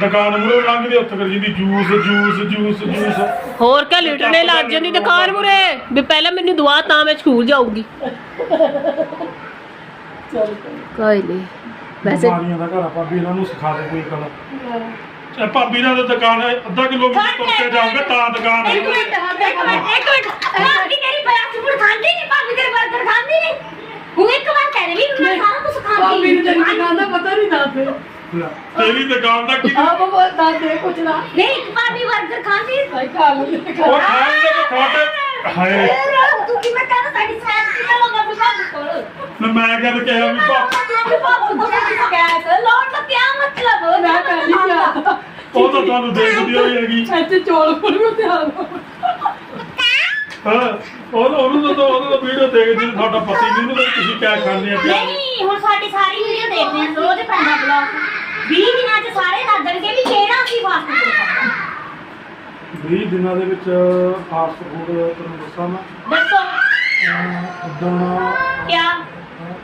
ਦੁਕਾਨ ਮੂਰੇ ਲੰਘਦੇ ਉੱਥੇ ਕਰ ਜਿੰਦੀ ਜੂਸ ਜੂਸ ਜੂਸ ਜੂਸ। ਹੋਰ ਕਾ ਲੁੱਟਣੇ ਲੱਗ ਜਾਂਦੀ ਦੁਕਾਨ ਮੁਰੇ ਵੀ ਪਹਿਲਾਂ ਮੈਨੂੰ ਦਵਾ ਤਾਂ ਮੈਂ ਸਕੂਲ ਜਾਊਂਗੀ। ਚਲ ਕੋਈ ਨਹੀਂ ਵੈਸੇ ਬਿਮਾਰੀਆਂ ਦਾ ਘਰ ਆ ਭਾਬੀ ਇਹਨਾਂ ਨੂੰ ਸਿਖਾ ਦੇ ਕੋਈ ਗੱਲ। ਚਾਹੇ ਭਾਬੀ ਨਾਲ ਤਾਂ ਦੁਕਾਨ ਹੈ ਅੱਧਾ ਕਿਲੋਮੀਟਰ ਤੁਰ ਕੇ ਜਾਓਗੇ ਤਾਂ ਦੁਕਾਨ ਹੈ। ਇੱਕ ਮਿੰਟ ਇੱਕ ਮਿੰਟ ਇੱਕ ਮਿੰਟ। ਭਾਬੀ ਤੇਰੀ ਫੂਡ ਖਾਂਦੀ ਨਹੀਂ ਭਾਬੀ ਤੇਰੇ 버ਗਰ ਖਾਂਦੀ ਨਹੀਂ। ਹੁਣ ਇੱਕ ਵਾਰ ਕਹਿ ਰਹੀ ਵੀ ਮੈਂ ਸਾਰਾ ਕੁਝ ਖਾਂਦੀ ਨੂੰ ਤੇਰੀ ਦੁਕਾਨ ਦਾ ਪਤਾ ਨਹੀਂ ਦੱਸਦੇ ਲੈ, ਤੇਰੀ ਦੁਕਾਨ ਦਾ ਕੀ ਆ ਬਾਬਾ ਦੱਸਦੇ ਕੁਛ ਨਾ। ਨਹੀਂ ਇੱਕ ਭਾਬੀ 버ਗਰ ਖਾਂਦੀ ਭਾਈ ਖਾ ਲਓ ਉਹ ਖਾਣਗੇ ਕਿ ਤੁਹਾਡੇ ਹਾਏ ਤੂੰ ਕਿਵੇਂ ਕਹਿੰਦਾ ਸਾਡੀ ਸੈਂਸ ਕਿਵੇਂ ਲੋਗਾ ਵੀ ਭਾਬੀ ਕੋਲ ਨਾ ਮੈਂ ਕਦ ਕਿਹਾ ਵੀ ਦਾ ਮਤਲਬ ਮੈਂ ਕਰ ਲਈ ਕਿਆ ਉਹ ਤਾਂ ਤੁਹਾਨੂੰ ਦੇਖਦੀ ਹੋਈ ਹੈਗੀ। ਇੱਥੇ ਚੋਲ ਕੋਲ ਵੀ ਧਿਆਨ ਹਾਂ। ਉਹ ਉਹਨੂੰ ਤਾਂ ਉਹਨੂੰ ਤਾਂ ਵੀਡੀਓ ਦੇਖਦੀ ਨੂੰ ਤੁਹਾਡਾ ਪਤੀ ਨਹੀਂ ਉਹਨੂੰ ਤਾਂ ਤੁਸੀਂ ਕਿਆ ਖਾਂਦੇ ਆ ਕਿਆ ਨਹੀਂ। ਨਹੀਂ ਹੁਣ ਸਾਡੀ ਸਾਰੀ ਵੀਡੀਓ ਦੇਖਦੇ ਆ ਰੋਜ਼ ਪੈਂਦਾ ਬਲੌਗ 20 ਦਿਨਾਂ ਚ ਸਾਰੇ ਦੱਸਣਗੇ ਵੀ ਕਿਹੜਾ ਅਸੀਂ ਫਾਸਟ ਫੂਡ ਖਾਂਦਾ 20 ਦਿਨਾਂ ਦੇ ਵਿੱਚ ਫਾਸਟ ਫੂਡ ਤੁਹਾਨੂੰ ਦੱਸਾਂ ਮੈਂ। ਦੱਸੋ। ਉਦੋਂ ਕਿਆ?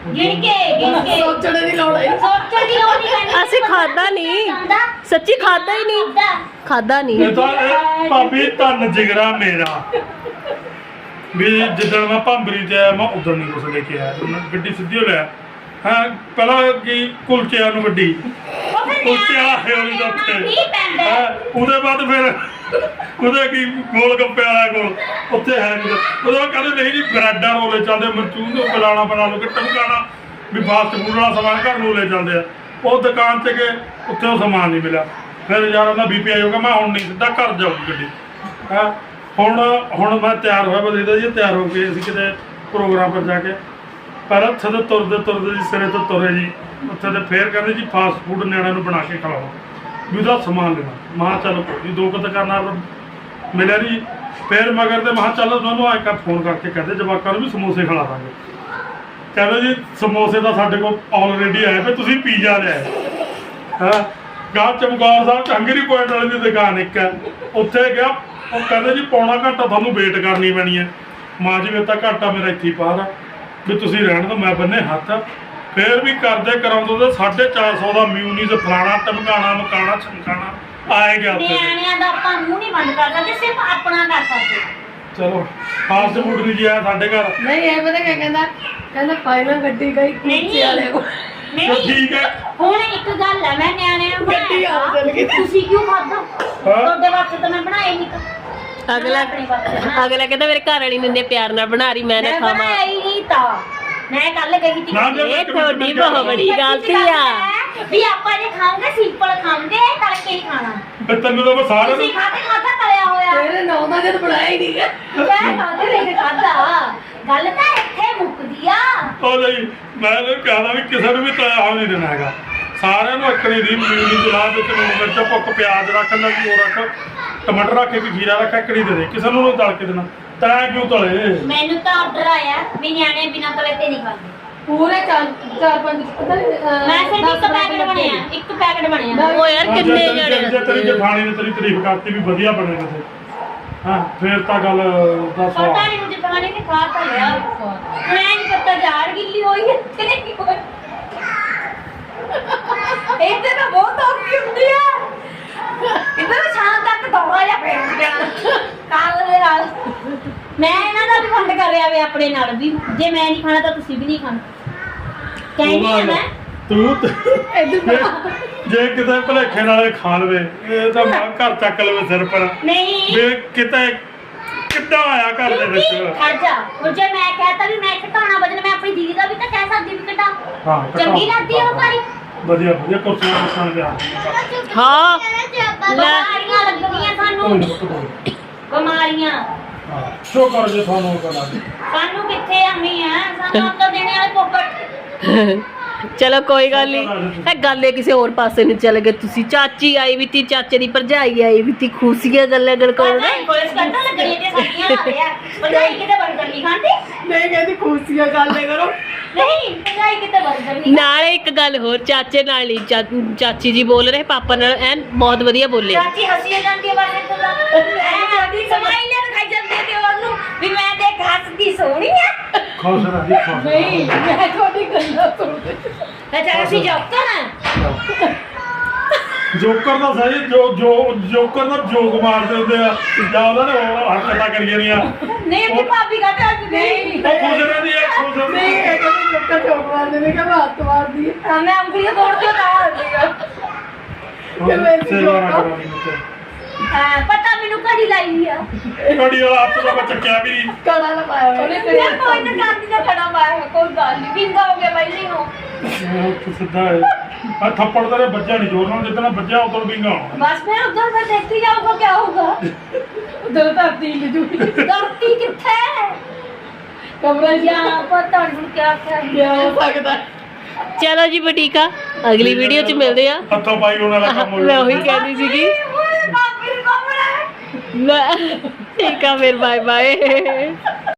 ਗਿਣ ਕੇ ਗਿਣ ਕੇ। ਸੋਚਣੇ ਦੀ ਲੋੜ ਹੈ ਸੋਚਣ ਦੀ ਲੋੜ ਨਹੀਂ ਪੈਂਦੀ ਅਸੀਂ ਖਾਦਾ ਨਹੀਂ ਖਾਂਦਾ ਸੱਚੀ ਖਾਦਾ ਹੀ ਨਹੀਂ। ਖਾਂਦਾ ਖਾਦਾ ਨਹੀਂ। ਇਹ ਤਾਂ ਇਹ ਭਾਬੀ ਧੰਨ ਜਿਗਰਾ ਮੇਰਾ। ਵੀ ਜਿੱਦਣ ਮੈਂ ਭੰਬਰੀ ਤੇ ਆਇਆ ਮੈਂ ਉਦੋਂ ਨਹੀਂ ਕੁਛ ਲੈ ਕੇ ਆਇਆ ਮੈਂ ਗੱਡੀ ਸਿੱਧੀ ਹੋ ਲਿਆ ਹਾਂ ਪਹਿਲਾਂ ਕੀ ਕੁਲਚਿਆਂ ਨੂੰ ਗੱਡੀ ਉਹ ਫਿਰ ਕੁਲਚੇ ਵਾਲਾ ਹੈ ਉਹਦੀ ਦਾ ਪੈਂਦਾ? ਹੈਂ, ਉਹਦੇ ਬਾਅਦ ਫਿਰ ਉਹਦੇ ਕੀ ਗੋਲ ਗੱਪੇ ਵਾਲਾ ਕੋਲ ਉੱਥੇ ਹੈ ਨਹੀਂ। ਉਹਦਾ ਕਹਿੰਦੇ ਨਹੀਂ ਜੀ ਬ੍ਰੈਡਾਂ ਰੋਲੇ ਚੱਲਦੇ ਮਰਚੂਨ ਨੂੰ ਬਲਾਣਾ ਬਣਾ ਲਓ ਕਿ ਟਮਕਾਣਾ ਵੀ ਫਾਸਟ ਫੂਡ ਵਾਲਾ ਸਮਾਨ ਘਰ ਨੂੰ ਲੈ ਜਾਂਦੇ ਆ। ਉਹ ਦੁਕਾਨ ਤੇ ਗਏ ਉੱਥੇ ਉਹ ਸਮਾਨ ਨਹੀਂ ਮਿਲਿਆ। ਫਿਰ ਯਾਰ ਉਹਦਾ ਬੀਪੀ ਆਇਓਗਾ ਮੈਂ ਹੁਣ ਨਹੀਂ ਸਿੱਧਾ ਘਰ ਜਾਊਗੀ ਗੱਡੀ। ਹਾਂ ਹੁਣ ਹੁਣ ਮੈਂ ਤਿਆਰ ਹੋਇਆ ਬਦਲੀਦਾ ਜੀ ਤਿਆਰ ਹੋ ਕੇ ਅਸੀਂ ਕਿਤੇ ਪ੍ਰੋਗਰਾਮ ਪਰ ਜਾ ਕੇ। ਪਰ ਉੱਥੇ ਤੇ ਤੁਰਦੇ ਤੁਰਦੇ ਜੀ ਸਿਰੇ ਤੋਂ ਤੁਰੇ ਜੀ। ਉੱਥੇ ਤੇ ਫੇਰ ਕਹਿੰਦੇ ਜੀ ਫਾਸਟ ਫੂਡ ਨਿਆਣਿਆਂ ਨੂੰ ਬਣਾ ਕੇ ਖਿਲਾਓ ਵੀ ਉਹਦਾ ਸਮਾਨ ਲੈਣਾ। ਮਾਂ ਚੱਲ ਕੋਈ ਨੀ, ਦੋ ਕੁ ਦੁਕਾਨਾਂ ਮਿਲਿਆ ਨਹੀਂ ਫੇਰ ਮਗਰ ਤੇ ਮਾਂ ਚੱਲ ਤੁਹਾਨੂੰ ਨੂੰ ਕਰ ਫੋਨ ਕਰਕੇ ਕਹਿੰਦੇ ਜਵਾਕਾਂ ਨੂੰ ਵੀ ਸਮੋਸੇ ਖਿਲਾ ਦਾਂਗੇ। ਕਹਿੰਦੇ ਜੀ ਸਮੋਸੇ ਤਾਂ ਸਾਡੇ ਕੋਲ ਆਲਰੇਡੀ ਆਏ ਪਏ ਤੁਸੀਂ ਪੀਜ਼ਾ ਲਿਆ ਹਾਂ? ਗਾਂ ਚਮਕੌਰ ਸਾਹਿਬ ਚ ਹੰਗਰੀ ਪੁਆਇੰਟ ਵਾਲੇ ਦੀ ਦੁਕਾਨ ਇੱਕ ਹੈ। ਉੱਥੇ ਗਿਆ ਉਹ ਕਹਿੰਦੇ ਜੀ ਪੌਣਾ ਘੰਟਾ ਤੁਹਾਨੂੰ ਵੇਟ ਕਰਨੀ ਪੈਣੀ ਹੈ। ਮਾਂ ਜੀ ਮੇਰੇ ਤਾਂ ਘੰਟਾ ਮੇਰਾ ਇੱਥੇ ਹੀ ਪਾਰ ਆ ਵੀ ਤੁਸੀਂ ਰਹਿਣ ਦਿਓ ਮੈਂ ਬੰਨੇ ਹੱਥ। ਫੇਰ ਵੀ ਕਰਦੇ ਕਰਾਉਂਦੇ ਤੇ 450 ਦਾ ਮਿਊਨੀਜ਼ ਫਲਾਣਾ ਟਮਕਾਣਾ ਮਕਾਣਾ ਚਮਕਾਣਾ ਆਏ ਗਿਆ ਉੱਥੇ। ਤੇ। ਨਿਆਣਿਆਂ ਦਾ ਆਪਾਂ ਮੂੰਹ ਨਹੀਂ ਬੰਦ ਕਰ ਸਕਦੇ ਸਿਰਫ ਆਪਣਾ ਕਰ ਸਕਦੇ। ਚਲੋ ਫਾਸਟ ਫੂਡ ਨਹੀਂ ਜੀ ਆਇਆ ਸਾਡੇ ਘਰ। ਨਹੀਂ ਇਹ ਪਤਾ ਕੀ ਕਹਿੰਦਾ? ਕਹਿੰਦਾ ਫਾਈਨਲ ਗੱਡੀ ਗਈ ਕੁਲਚੇ ਵਾਲੇ ਕੋਲ। ਨਹੀਂ। ਠੀਕ ਹੈ। ਹੁਣ ਇੱਕ ਗੱਲ ਹੈ ਮੈਂ ਨਿਆਣਿਆਂ ਨੂੰ ਗੱਡੀ ਆ ਬਣਾਇਆ। ਚੱਲ ਗਈ। ਤੁਸੀਂ ਕਿਉਂ ਖਾਦਾ ਤੁਹਾਡੇ ਵਾਸਤੇ ਤਾਂ ਮੈਂ ਬਣਾਇਆ ਹੀ ਨਹੀਂ ਤਾਂ ਅਗਲਾ। ਅਗਲਾ ਕਹਿੰਦਾ ਮੇਰੇ ਘਰ ਵਾਲੀ ਨੇ ਇੰਨੇ ਪਿਆਰ ਨਾਲ ਬਣਾ ਰਹੀ ਮੈਂ ਨਾ ਖਾਵਾਂ। ਬਣਾਇਆ ਹੀ ਨਹੀਂ ਤਾਂ। ਮੈਂ ਕੱਲ ਗਈ ਸੀ ਨਾ ਜੇ ਇਹ ਇੱਕ ਮਿੰਟ ਤੁਹਾਡੀ ਬਹੁਤ ਬੜੀ ਗਲਤੀ ਆ। ਵੀ ਆਪਾਂ ਜੇ ਖਾਵਾਂਗੇ ਸਿੰਪਲ ਖਾਵਾਂਗੇ ਤੜਕੇ ਹੀ ਖਾਣਾ? ਫਿਰ ਤੈਨੂੰ ਤਾਂ ਮੈਂ ਸਾਰਿਆਂ ਤੁਸੀਂ ਨੂੰ ਖਾਦੇ ਖਾਦਾ ਤਲਿਆ ਹੋਇਆ? ਤੇਰੇ ਨੌ ਦਾ ਜਦ ਬਣਾਇਆ ਹੀ ਨਹੀਂ ਮੈਂ ਖਾਦੇ ਲੈ ਕੇ ਖਾਦਾ ਗੱਲ ਤਾਂ ਇੱਥੇ ਮੁੱਕਦੀ ਆ। ਉਹ ਨਹੀਂ ਮੈਂ ਤਾਂ ਕਹਦਾ ਵੀ ਕਿਸੇ ਨੂੰ ਵੀ ਤਾਇਆ ਹੋ ਨਹੀਂ ਦੇਣਾ ਹੈਗਾ। ਸਾਰਿਆਂ ਨੂੰ ਅੱਕਣੀ ਦੀ ਮਿਊਨੀ ਜਲਾ ਦੇ ਤੇ ਲੂਣ ਮਿਰਚ ਭੁੱਕ ਪਿਆਜ਼ ਰੱਖ ਲੈ ਕੀ ਰੱਖ ਟਮਾਟਰ ਰੱਖ ਕੇ ਖੀਰਾ ਰੱਖ ਕੜੀ ਦੇ ਦੇ। ਕਿਸੇ ਨੂੰ ਨਹੀਂ ਤਲ ਕੇ ਦੇਣਾ। ਤੈਂ ਕਿਉਂ ਤਲੇ? ਮੈਨੂੰ ਤਾਂ ਆਰਡਰ ਆਇਆ ਵੀ ਨਿਆਣੇ ਬਿਨਾਂ ਤਲੇ ਤੇ ਨਹੀਂ ਖਾਂਦੇ। ਪੂਰੇ ਚਾਰ ਚਾਰ ਪੰਜ ਪਤਾ ਨਹੀਂ ਮੈਂ ਸਿਰਫ ਇੱਕ ਪੈਕਟ। ਬਣਿਆ ਇੱਕ ਪੈਕਟ ਬਣਿਆ। ਉਹ ਯਾਰ ਕਿੰਨੇ ਜੇ ਤੇਰੀ- ਜਣੇ? ਜੇ ਤੇਰੀ ਜਠਾਣੀ ਨੇ ਤੇਰੀ ਤਾਰੀਫ ਕਰਤੀ ਵੀ ਵਧੀਆ ਬਣੇ ਨੇ ਤੇ। ਹਾਂ ਫੇਰ ਤਾਂ ਗੱਲ ਦਾ ਪਤਾ ਨਹੀਂ ਮੁਝੇ ਖਾਣੇ ਨੇ ਖਾ ਤਾਂ ਲਿਆ। ਮੈਂ ਨਹੀਂ ਪਤਾ ਜਾੜ ਗਿੱਲੀ ਹੋਈ ਹੈ ਕਿ ਨਹੀਂ ਹੋਈ। ਇਹਦੇ ਤਾਂ ਬਹੁਤ ਔਖੀ ਹੁੰਦੀ ਆ। ਇਧਰ ਸ਼ਾਮ ਤੱਕ ਦੌੜਾ ਜਾਂ ਫੇਰ ਜਾਣਾ ਕਾਲ ਦੇ ਨਾਲ। ਮੈਂ ਇਹਨਾਂ ਦਾ ਵੀ ਫੰਡ ਕਰ ਰਿਹਾ ਵੇ ਆਪਣੇ ਨਾਲ ਵੀ। ਜੇ ਮੈਂ ਨਹੀਂ ਖਾਣਾ ਤਾਂ ਤੁਸੀਂ ਵੀ ਨਹੀਂ ਖਾਣਾ। ਕਹਿੰਦੀ ਆ ਮੈਂ। ਤੂੰ ਤੇ- ਜੇ- ਜੇ ਕਿਤੇ ਭਲੇਖੇ ਨਾਲੇ ਖਾ ਲਵੇ ਇਹ ਤਾਂ ਮਾਂ ਘਰ ਚੱਕ ਲਵੇ ਸਿਰ ਪਰ। ਨਹੀਂ। ਵੀ ਕਿਤੇ ਕਿੱਦਾਂ ਆਇਆ ਘਰ ਦੇ ਵਿੱਚ? ਖੜ ਜਾ। ਉਹ ਜੇ ਮੈਂ ਕਹਤਾ ਵੀ ਮੈਂ ਘਟਾਉਣਾ ਵਜਨ ਮੈਂ ਆਪਣੀ ਦੀਦੀ ਦਾ ਵੀ ਤਾਂ ਕਹਿ ਸਕਦੀ ਵੀ ਘਟਾ ਹਾਂ ਚੰਗੀ ਲੱਗਦੀ ਆ ਉਹ ਭਾਰੀ ਵਧੀਆ ਵਧੀਆ ਕੁਰਸੀਆਂ ਕੁਰਸੀਆਂ ਦੇ ਆ ਹਾਂ। ਬਿਮਾਰੀਆਂ ਲੱਗਦੀਆਂ ਸਾਨੂੰ। ਬਿਮਾਰੀਆਂ। ਹਾਂ ਸ਼ੋ ਕਰ ਜੇ ਤੁਹਾਨੂੰ ਉਹ ਕਰਾ ਦੇ। ਸਾਨੂੰ ਕਿੱਥੇ ਆਉਣੀ ਆ? ਸਾਨੂੰ ਤਾਂ ਦੇਣੇ ਵਾਲੇ ਪੋਪਟ ਚਲੋ ਕੋਈ ਗੱਲ ਨਹੀਂ ਇਹ ਗੱਲ ਇਹ ਕਿਸੇ ਹੋਰ ਪਾਸੇ ਨੂੰ ਚਲੇ ਗਏ ਤੁਸੀਂ। ਚਾਚੀ ਆਈ ਵੀ ਤੀ ਚਾਚੇ ਦੀ ਭਰਜਾਈ ਆਈ ਵੀ ਤੀ। ਖੁਸ਼ੀਆਂ ਗੱਲਾਂ ਗੱਲ ਕਰੋ ਨਾ ਕੋਈ ਕੋਈ ਸਕੰਡਾ ਲੱਗਣੀ ਤੇ ਸਾਡੀਆਂ। ਲਾ ਪੰਜਾਈ ਕਿਤੇ ਬਰਗਰ ਨਹੀਂ ਖਾਂਦੀ? ਨਹੀਂ ਕਹਿੰਦੀ ਖੁਸ਼ੀਆਂ ਗੱਲ ਕਰੋ। ਨਹੀਂ ਪੰਜਾਈ ਕਿਤੇ ਬਰਗਰ ਨਹੀਂ ਨਾਲੇ ਇੱਕ ਗੱਲ ਹੋਰ ਚਾਚੇ ਨਾਲ ਨਹੀਂ ਚਾ- ਚਾਚੀ ਜੀ ਬੋਲ ਰਹੇ ਪਾਪਾ ਨਾਲ ਐਨ ਬਹੁਤ ਵਧੀਆ ਬੋਲੇ। ਚਾਚੀ ਹੱਸੀ ਜਾਂਦੀ ਹੈ ਇੱਥੋਂ ਦਾ। ਐ ਸਮਾਈਲੇ ਦਿਖਾਈ ਜਾਂਦੀ ਤੇ ਉਹਨੂੰ ਵੀ ਮੈਂ ਦੇਖ ਹੱਸਦੀ ਸੋਹਣੀ ਆ। ਖੁਸ਼ ਰਹੀ ਖੁਸ਼ ਨਹੀਂ ਮੈਂ ਤੁਹਾਡੀ ਗੱਲਾਂ ਸੁਣਦੀ। ਅੱਛਾ ਅਸੀਂ ਜੋਕਰ ਆ ਜੋਕਰ ਦਾ ਸਹੀ ਜੋ ਜੋ ਜੋਕਰ ਦਾ ਜੋਕ ਮਾਰਦੇ ਹੁੰਦੇ ਆ। ਜਾਂ ਉਹਨਾਂ ਨੇ ਉਹ ਹਰਕਤਾਂ ਕਰੀ ਜਾਂਦੀਆਂ ਨਹੀਂ ਆਪਣੀ ਭਾਬੀ ਕਹਤੇ ਅੱਜ ਨਹੀਂ। ਉਹ ਖੁਸ਼ ਰਹਿੰਦੀ ਆ ਖੁਸ਼ ਨਹੀਂ ਇਹ ਕਹਿੰਦੀ ਚੱਕਰ ਚੋਕ ਮਾਰਦੇ ਨੇ ਕਿ ਮੈਂ ਹੱਥ ਮਾਰਦੀ ਹੈ। ਮੈਂ ਉਂਗਲੀਆਂ ਤੋੜ ਕੇ ਉਤਾਰ ਦਿਆ ਸੇਵਾ ਨਾ ਕਰੋ ਨੀ ਮੁੱਤੇ ਹਾਂ ਪਤਾ ਮੈਨੂੰ ਘੜੀ ਲਾਈ ਆ। ਤੁਹਾਡੀ ਵਾਲਾ ਹੱਥ ਤਾਂ ਮੈਂ ਚੱਕਿਆ ਵੀ ਨਹੀਂ। ਕੜਾ ਲਗਾਇਆ ਉਹਨੇ ਯਾਰ ਕੋਈ ਨਾ ਚਾਂਦੀ ਦਾ ਖੜਾ ਮਾਰਿਆ ਕੋਈ ਗੱਲ ਨਹੀਂ ਵਿੰਗਾ ਹੋ ਗਿਆ ਪਹਿਲੇ ਨੂੰ। ਉਹ ਤਾਂ ਸਿੱਧਾ ਹੈ। ਆ ਥੱਪੜ ਤੇਰੇ ਵੱਜਿਆ ਨਹੀਂ ਜੋਰ ਨਾਲ ਜਿੱਦਣਾ ਵੱਜਿਆ ਉਦੋਂ ਵਿੰਗਾ। ਹੋਣਾ ਬਸ ਫਿਰ ਉਧਰ ਮੈਂ ਦੇਖੀ ਜਾਊਗਾ ਕੀ ਹੋਊਗਾ? ਉਧਰ ਧਰਤੀ ਲਿਜੂਗੀ ਧਰਤੀ ਕਿੱਥੇ? ਹੈ ਕਮਰਾ ਜੀ ਯਾ ਪਤਾ ਨਹੀਂ ਹੁਣ ਕਿਆ ਕਿਆ ਕਿਆ ਹੋ ਸਕਦਾ? ਚਲੋ ਜੀ ਬਟੀਕਾ ਅਗਲੀ ਵੀਡੀਓ 'ਚ ਮਿਲਦੇ ਆ। ਹੱਥੋਂ ਪਾਈ ਹੋਣ ਵਾਲਾ ਕੰਮ ਹੋ ਮੈਂ ਉਹੀ ਕਹਿੰਦੀ ਸੀਗੀ। ਓਏ ਬਾਪਰੇ ਬਾਪਰੇ ਲੈ ਠੀਕ ਆ ਫਿਰ ਬਾਏ ਬਾਏ